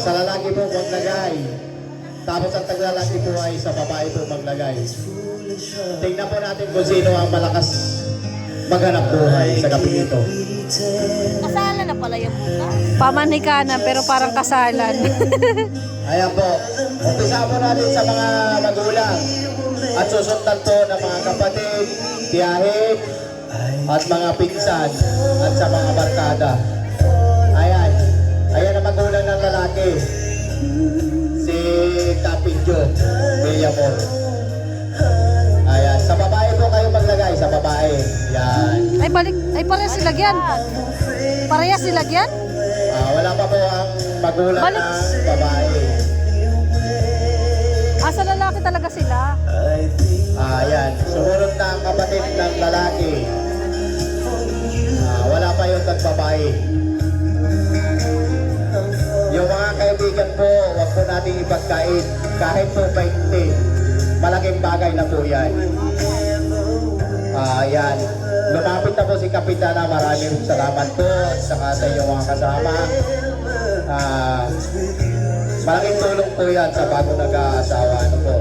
Sa lalaki po maglagay. Tapos ang taglalaki po ay sa babae po maglagay. Tingnan po natin kung sino ang malakas maghanap buhay sa gabi ito. Kasala na pala yung bukas. Pamanikanan pero parang kasalan. Ayan po. Umpisa po natin sa mga magulang. At susundan po ng mga kapatid, tiyahin, at mga pinsan, at sa mga barkada. Si Kapidyo Villamor. Ayan. Sa babae po kayo maglagay. Sa babae. Yan. ay balik, ay parehas silagyan. Parehas silagyan? Ah, wala pa po ang magulang Balik. ng babae. Ah, sa lalaki talaga sila. Ah, yan. Sumunod na ang kapatid ng lalaki. Ah, wala pa yung nagbabae. Yung wag po natin ipagkait. Kahit po 20, malaking bagay na po yan. Ah, yan. Lumapit na po si Kapitana. Maraming salamat po saka sa inyong mga kasama. Ah, malaking tulong po yan sa bago nag-aasawa. Ano po.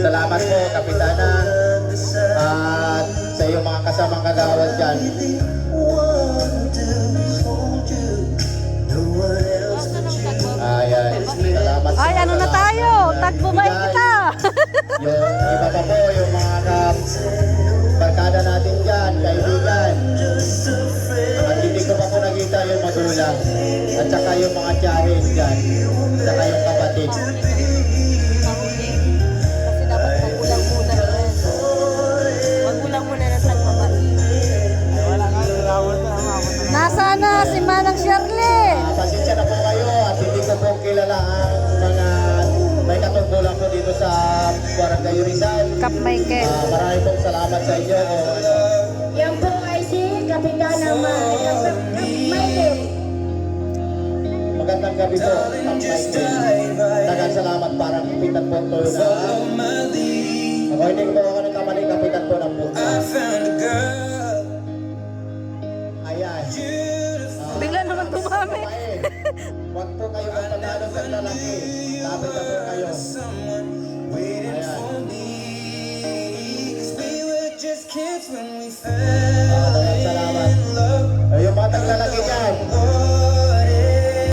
Salamat po, Kapitana. At sa iyong mga kasamang kagawad dyan. Ay, ano na tayo? bigay. kita. Yung iba pa po, yung mga ka barkada natin dyan, kaibigan. At hindi ko pa po nakita yung magulang. At saka yung mga tiyahin dyan. Saka yung kapatid. Nasaan na si Manang Shirley? Ah, pasensya na at hindi ko po kilala ang mga may katungkulan po dito sa Barangay Rizal. Kap Michael. Ah, maraming pong salamat sa inyo. Yan po ay si Kapitana Ma- Michael. Magandang gabi po, Ma'am Michael. Dagang salamat parang kapitan po to na hindi ko ako ng kamali kapitan po ng puta. Ayan. Ah, Bigla naman tumami. Lalaki. Lapit na po